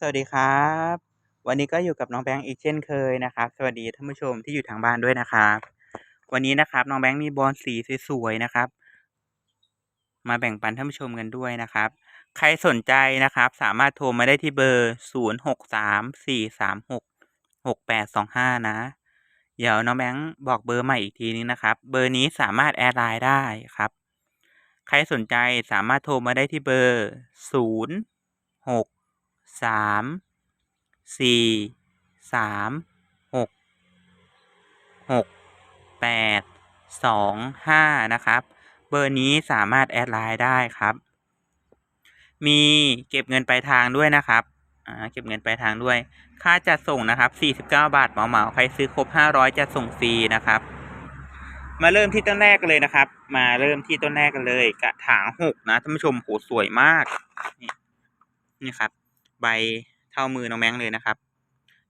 สวัสดีครับ วันนี้ก็อยู่กับน้องแบงค์อีกเช่นเคยนะครับ สวัสดีท่านผู้ชมที่อยู่ทางบ้านด้วยนะครับ วันนี้นะครับน้องแบงค์มีบอลสีสวยๆนะครับ มาแบ่งปันท่านผู้ชมกันด้วยนะครับ ใครสนใจนะครับ สามารถโทรมาได้ที่เบอร์ 0 6 3 4 3 6 6 8 2 5 นะ เดี๋ยวน้องแบงค์บอกเบอร์ใหม่อีกทีนึงนะครับ เบอร์นี้สามารถแอดไลน์ได้ครับ ใครสนใจสามารถโทรมาได้ที่เบอร์ 0 6 สามสี่สามหกหกแปดสองห้านะครับ เบอร์นี้สามารถแอดไลน์ได้ครับ มีเก็บเงินปลายทางด้วยนะครับอ่าเก็บเงินปลายทางด้วย ค่าจัดส่งนะครับ49 บาทเหมาเหมาๆใครซื้อครบ 500จะส่งฟรีนะครับ มาเริ่มที่ต้นแรกกันเลยนะครับ มาเริ่มที่ต้นแรกกันเลย กระถางหกนะท่านผู้ชมโหสวยมาก นี่นี่ครับ ใบเท่ามือน้องแมงเลยนะครับ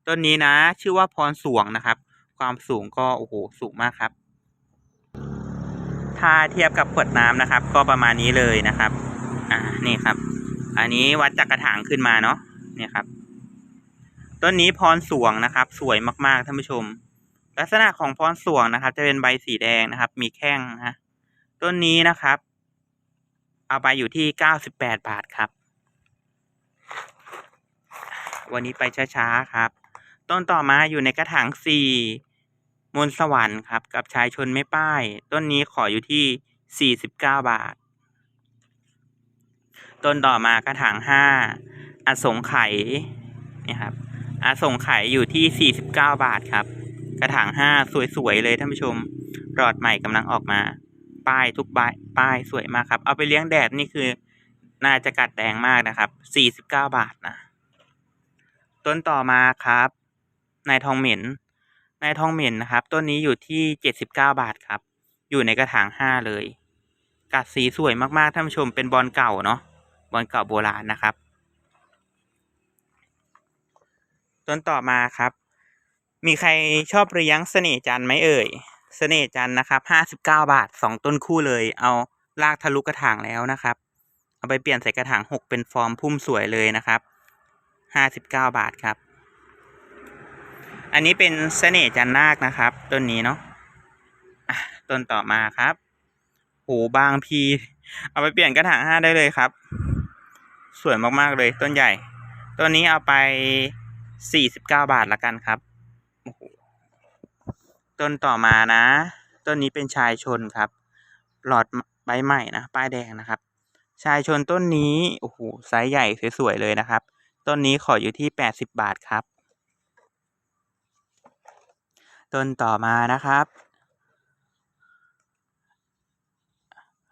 ต้นนี้นะ ชื่อว่าพรสวงนะครับ ความสูงก็โอ้โหสูงมากครับ ถ้าเทียบกับขวดน้ำนะครับ ก็ประมาณนี้เลยนะครับ อ่านี่ครับ อันนี้วัดจากกระถางขึ้นมาเนาะเนี่ยครับ ต้นนี้พรสวงนะครับ สวยมากๆท่านผู้ชม ลักษณะของพรสวงนะครับ จะเป็นใบสีแดงนะครับ มีแข้งนะต้นนี้นะครับ เอาไปอยู่ที่เก้าสิบแปดบาทครับ วันนี้ไปช้าๆครับ ต้นต่อมาอยู่ในกระถางสี่มนสวรรค์ครับ กับชายชนไม่ป้าย ต้นนี้ขออยู่ที่สี่สิบเก้าบาท ต้นต่อมากระถางห้าอสงไขยนี่ครับอสงไขยอยู่ที่สี่สิบเก้าบาทครับ กระถางห้าสวยๆเลยท่านผู้ชมรอดใหม่กำลังออกมา ป้ายทุกใบป้ายสวยมากครับ เอาไปเลี้ยงแดดนี่คือ น่าจะกัดแดงมากนะครับสี่สิบเก้าบาทนะ ต้นต่อมาครับนายทองเหม็นนายทองเหม็นนะครับ ต้นนี้อยู่ที่เจ็ดสิบเก้าบาทครับ อยู่ในกระถางห้าเลย กัดสีสวยมากๆท่านผู้ชมเป็นบอลเก่าเนาะบอลเก่าโบราณนะครับ ต้นต่อมาครับ มีใครชอบเลี้ยงเสน่จันไหมเอ่ยเสน่จันนะครับห้าสิบเก้าบาทสองต้นคู่เลย เอาลากทะลุกระถางแล้วนะครับ เอาไปเปลี่ยนใส่กระถางหกเป็นฟอร์มพุ่มสวยเลยนะครับ ห้าสิบเก้าบาทครับ อันนี้เป็นเสน่ห์จันนาคนะครับ ต้นนี้เนาะต้นต่อมาครับโหบางพี เอาไปเปลี่ยนกระถางห้าได้เลยครับ สวยมากๆเลยต้นใหญ่ ต้นนี้เอาไปสี่สิบเก้าบาทละกันครับโอ้โหต้นต่อมานะ ต้นนี้เป็นชายชนครับ หลอดใบใหม่นะ ป้ายแดงนะครับ ชายชนต้นนี้ โอ้โห ไซส์ใหญ่สวยๆเลยนะครับ ต้นนี้ขออยู่ที่แปดสิบบาทครับ ต้นต่อมานะครับ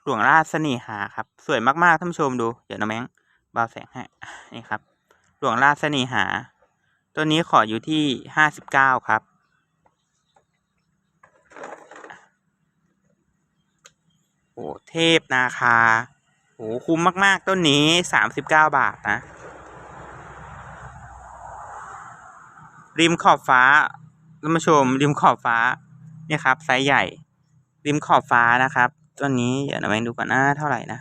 หลวงราชเสน่หาครับ สวยมากๆท่านผู้ชมดู เดี๋ยวน้องแมงเบาแสงให้ นี่ครับ หลวงราชเสน่หา ต้นนี้ขออยู่ที่ห้าสิบเก้าครับโอ้เทพนาคาโอ้คุ้มมาก ๆ ต้นนี้สามสิบเก้าบาทนะ ริมขอบฟ้าท่านผู้ชม ริมขอบฟ้าเนี่ยครับไซส์ใหญ่ ริมขอบฟ้านะครับต้นนี้เดี๋ยวเราไปดูก่อนนะเท่าไหร่นะ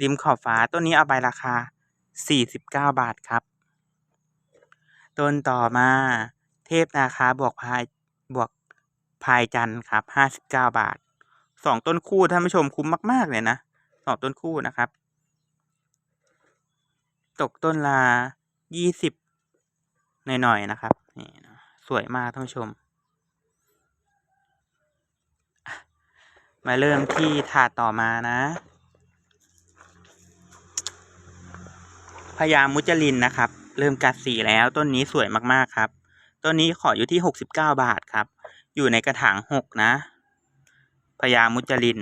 ริมขอบฟ้าต้นนี้เอาไปราคาสี่สิบเก้าบาทครับต้นต่อมาเทพนาคาบวกพายบวกพายจันทร์ครับห้าสิบเก้าบาทสองต้นคู่ท่านผู้ชมคุ้มมาก ๆ เลยนะสองต้นคู่นะครับ ตกต้นละยี่สิบ หน่อยๆนะครับนี่สวยมากท่านผู้ชม มาเริ่มที่ถาดต่อมานะพญามุจลินนะครับ เริ่มกัดสีแล้วต้นนี้สวยมากๆครับ ต้นนี้ขออยู่ที่หกสิบเก้าบาทครับ อยู่ในกระถางหกนะพญามุจลิน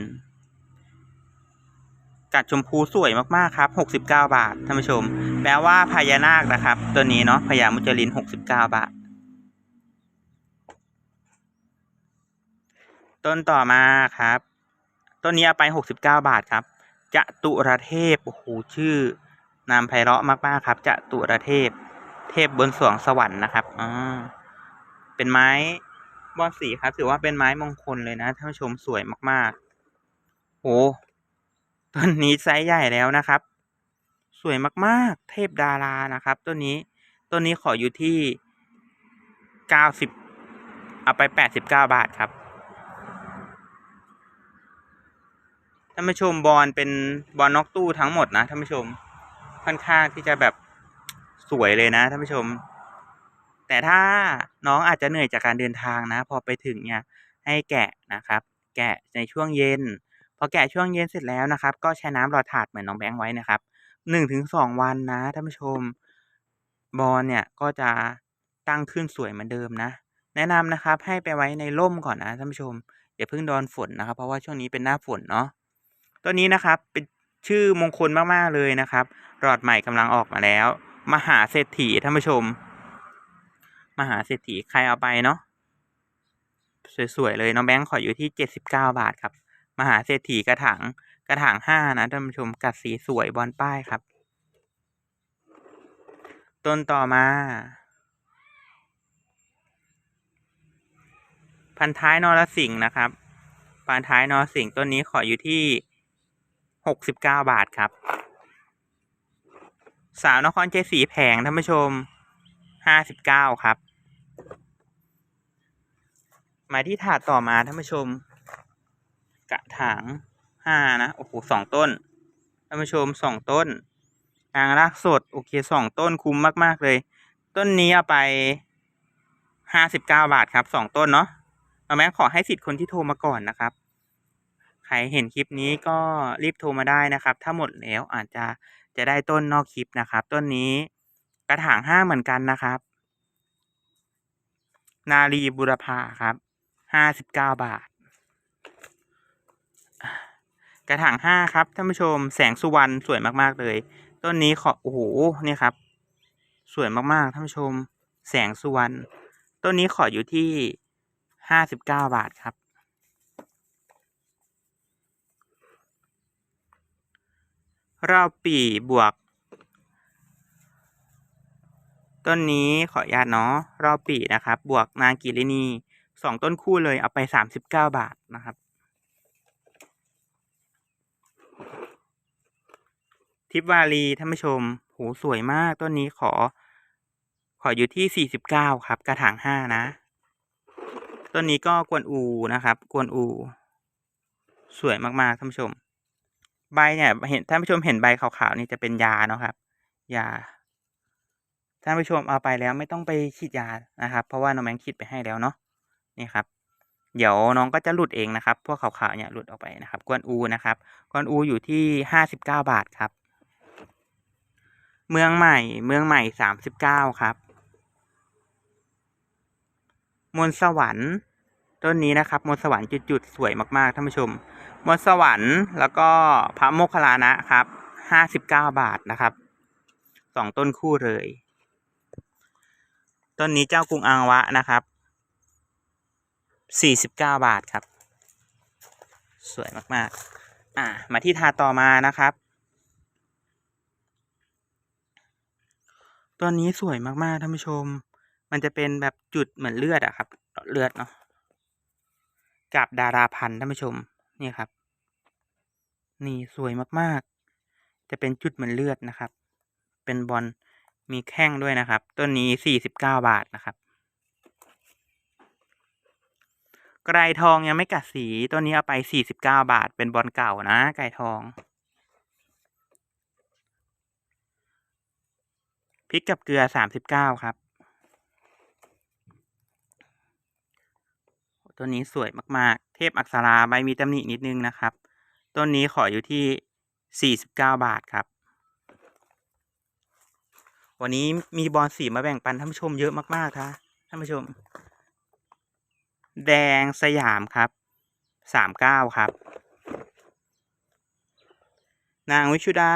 กัดชมพูสวยมากๆครับหกสิบเก้าบาทท่านผู้ชมแปลว่าพญานาคนะครับ ตัวนี้เนาะพญามุจลินหกสิบเก้าบาท ต้นต่อมาครับ ต้นนี้เอาไปหกสิบเก้าบาทครับจตุรเทพโอ้โหชื่อนามไพเราะมากๆครับจตุรเทพ เทพบนสวงสวรรค์นะครับอ่าเป็นไม้บอนสีครับ ถือว่าเป็นไม้มงคลเลยนะท่านผู้ชมสวยมากๆโห ต้นนี้ไซส์ใหญ่แล้วนะครับ สวยมากๆ เทพดารานะครับต้นนี้ต้นนี้ขออยู่ที่เก้าสิบเอาไปแปดสิบเก้าบาทครับท่านผู้ชมบอลเป็นบอลนอกตู้ทั้งหมดนะท่านผู้ชมค่อนข้างที่จะแบบสวยเลยนะท่านผู้ชม แต่ถ้าน้องอาจจะเหนื่อยจากการเดินทางนะ พอไปถึงเนี่ยให้แกะนะครับ แกะในช่วงเย็น พอแกะช่วงเย็นเสร็จแล้วนะครับ ก็ใช้น้ำหลอถาดเหมือนน้องแบงค์ไว้นะครับหนึ่งถึงสองวันนะท่านผู้ชม บอลเนี่ยก็จะตั้งขึ้นสวยเหมือนเดิมนะ แนะนำนะครับให้ไปไว้ในร่มก่อนนะท่านผู้ชมอย่าเพิ่งโดนฝนนะครับ เพราะว่าช่วงนี้เป็นหน้าฝนเนาะตัวนี้นะครับเป็นชื่อมงคลมากๆเลยนะครับหลอดใหม่กำลังออกมาแล้ว มหาเศรษฐีท่านผู้ชม มหาเศรษฐีใครเอาไปเนาะสวยๆเลยน้องแบงค์ขออยู่ที่เจ็ดสิบเก้าบาทครับ มหาเศรษฐีกระถางกระถางห้านะท่านผู้ชมกัดสีสวยบอลป้ายครับ ต้นต่อมา พันท้ายนรสิงห์นะครับ พันท้ายนรสิงห์ต้นนี้ขออยู่ที่หกสิบเก้าบาทครับ สาวนครเจสีแผงท่านผู้ชมห้าสิบเก้าครับ มาที่ถาดต่อมาท่านผู้ชม กระถางห้านะ โอ้โหสองต้นท่านผู้ชมสองต้นกลางรากสด โอเคสองต้นคุ้มมาก ๆ เลย ต้นนี้เอาไปห้าสิบเก้าบาทครับสองต้นเนาะเอาแม้ขอให้สิทธิ์คนที่โทรมาก่อนนะครับ ใครเห็นคลิปนี้ก็รีบโทรมาได้นะครับ ถ้าหมดแล้วอาจจะจะได้ต้นนอกคลิปนะครับ ต้นนี้กระถางห้าเหมือนกันนะครับ นารีบุรพาครับห้าสิบเก้าบาท กระถางห้าครับท่านผู้ชมแสงสุวรรณสวยมากๆเลย ต้นนี้ขอโอ้โหเนี่ยครับ สวยมากๆท่านผู้ชม แสงสุวรรณต้นนี้ขออยู่ที่ห้าสิบเก้าบาทครับ รอบปีบวก ต้นนี้ขออนุญาตเนาะรอบปีนะครับ บวกนางกิรินีสองต้นคู่เลยเอาไปสามสิบเก้าบาทนะครับ ทิพวารีท่านผู้ชมโหสวยมากต้นนี้ขอ ขออยู่ที่สี่สิบเก้าครับ กระถางห้านะ ต้นนี้ก็กวนอูนะครับ กวนอู สวยมากๆท่านผู้ชม ใบเนี่ย เห็นท่านผู้ชมเห็นใบขาวๆนี่จะเป็นยาเนาะครับ ยาท่านผู้ชมเอาไปแล้วไม่ต้องไปฉีดยานะครับ เพราะว่าน้องแมงคิดไปให้แล้วเนาะนี่ครับเดี๋ยวน้องก็จะหลุดเองนะครับ พวกขาวๆเนี่ยหลุดออกไปนะครับ กวนอูนะครับ กวนอูอยู่ที่ห้าสิบเก้าบาทครับ เมืองใหม่ เมืองใหม่สามสิบเก้าครับ มนสวรรค์ต้นนี้นะครับ มนสวรรค์จุดๆสวยมากๆท่านผู้ชม มนสวรรค์แล้วก็พระโมคคัลลานะครับห้าสิบเก้าบาทนะครับสองต้นคู่เลย ต้นนี้เจ้ากรุงอังวะนะครับสี่สิบเก้าบาทครับ สวยมากๆ อ่า มาที่ทาต่อมานะครับ ต้นนี้สวยมากๆท่านผู้ชม มันจะเป็นแบบจุดเหมือนเลือดอะครับเลือดเนาะกับดาราพันธ์ท่านผู้ชมนี่ครับ นี่สวยมากๆ จะเป็นจุดเหมือนเลือดนะครับ เป็นบอลมีแข้งด้วยนะครับ ต้นนี้สี่สิบเก้าบาทนะครับไกรทองยังไม่กัดสี ต้นนี้เอาไปสี่สิบเก้าบาท เป็นบอลเก่านะไกรทอง พริกกับเกลือสามสิบเก้าครับต้นนี้สวยมากๆ เทพอักษราใบมีตำหนินิดนึงนะครับ ต้นนี้ขออยู่ที่สี่สิบเก้าบาทครับ วันนี้มีบอลสีมาแบ่งปันท่านผู้ชมเยอะมากๆครับท่านผู้ชม แดงสยามครับสามเก้าครับ นางวิชุดา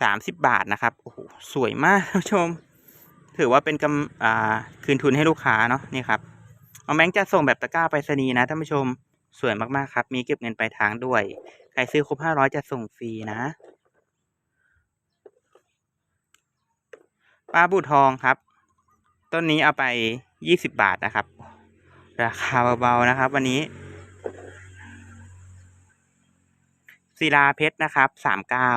สามสิบบาทนะครับโอ้โหสวยมากท่านผู้ชม ถือว่าเป็นกำอ่าคืนทุนให้ลูกค้าเนาะนี่ครับเอาแบงค์จะส่งแบบตะกร้าไปรษณีย์นะท่านผู้ชมสวยมากๆครับ มีเก็บเงินปลายทางด้วย ใครซื้อครบห้าร้อยจะส่งฟรีนะป้าบูทองครับ ต้นนี้เอาไปยี่สิบบาทนะครับ ราคาเบาๆนะครับ วันนี้ศิลาเพชรนะครับสามเก้า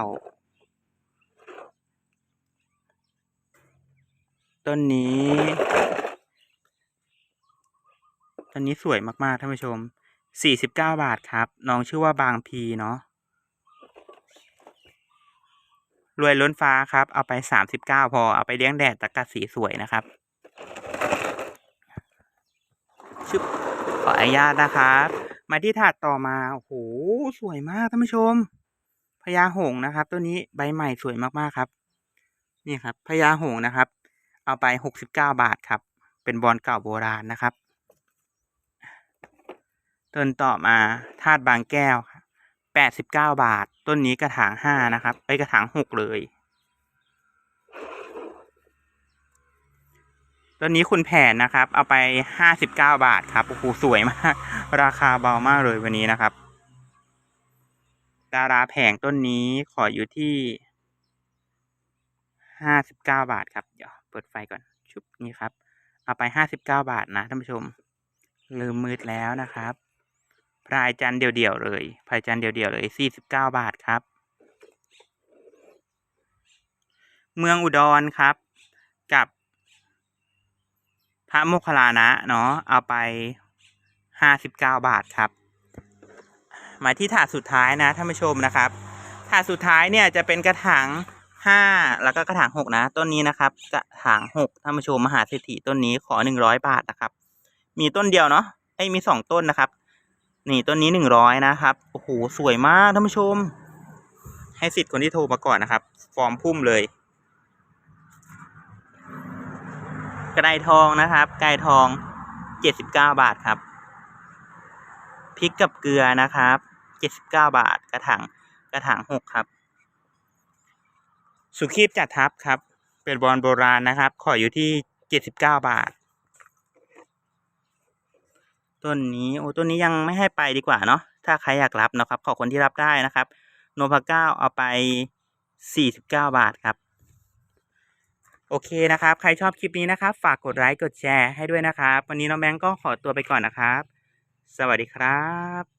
ต้นนี้ ต้นนี้สวยมากๆท่านผู้ชม สี่สิบเก้าบาทครับ น้องชื่อว่าบางพีเนาะ รวยล้นฟ้าครับ เอาไปสามสิบเก้าพอ เอาไปเลี้ยงแดดตะกัดสีสวยนะครับชึบขออนุญาตนะครับ มาที่ถาดต่อมา โอ้โห สวยมากท่านผู้ชมพญาหงส์นะครับ ตัวนี้ใบใหม่สวยมากๆครับ นี่ครับพญาหงส์นะครับ เอาไปหกสิบเก้าบาทครับ เป็นบอลเก่าโบราณนะครับต้นต่อมาธาตุบางแก้วแปดสิบเก้าบาท ต้นนี้กระถางห้านะครับไปกระถางหกเลยต้นนี้คุณแผนนะครับ เอาไปห้าสิบเก้าบาทครับโอ้โหสวยมาก ราคาเบามากเลยวันนี้นะครับ ดาราแผงต้นนี้ขออยู่ที่ห้าสิบเก้าบาทครับเดี๋ยว ดไฟก่อนชุบนี่ครับ เอาไปห้าสิบเก้าบาทนะท่านผู้ชม ลืมมืดแล้วนะครับ พรายจันทร์เดี่ยวๆเลยพรายจันทร์เดี่ยวๆเลยสี่สิบเก้าบาทครับ เมืองอุดรครับ กับ พระโมคคัลลานะเนาะเอาไปห้าสิบเก้าบาทครับ มาที่ถาดสุดท้ายนะท่านผู้ชมนะครับถาดสุดท้ายเนี่ยจะเป็นกระถาง ห้าแล้วก็กระถางหกนะต้นนี้นะครับกระถางหกท่านผู้ชมมหาเศรษฐีต้นนี้ขอหนึ่งร้อยบาทนะครับ มีต้นเดียวเนาะไอ้มีสองต้นนะครับ นี่ต้นนี้หนึ่งร้อยนะครับโอ้โหสวยมากท่านผู้ชม ให้สิทธิ์คนที่โทรมาก่อนนะครับ ฟอร์มพุ่มเลย กระไดทองนะครับไก่ทองเจ็ดสิบเก้าบาทครับพริกกับเกลือนะครับเจ็ดสิบเก้าบาทกระถางกระถางหกครับ สุขีบจัดทับครับ เป็นบอลโบราณนะครับ ขออยู่ที่เจ็ดสิบเก้าบาท ต้นนี้โอ้ต้นนี้ยังไม่ให้ไปดีกว่าเนาะถ้าใครอยากรับนะครับ ขอคนที่รับได้นะครับ โนพาเก้าเอาไปสี่สิบเก้าบาทครับ โอเคนะครับ ใครชอบคลิปนี้นะครับ ฝากกดไลค์กดแชร์ให้ด้วยนะครับ วันนี้น้องแบงก์ก็ขอตัวไปก่อนนะครับ สวัสดีครับ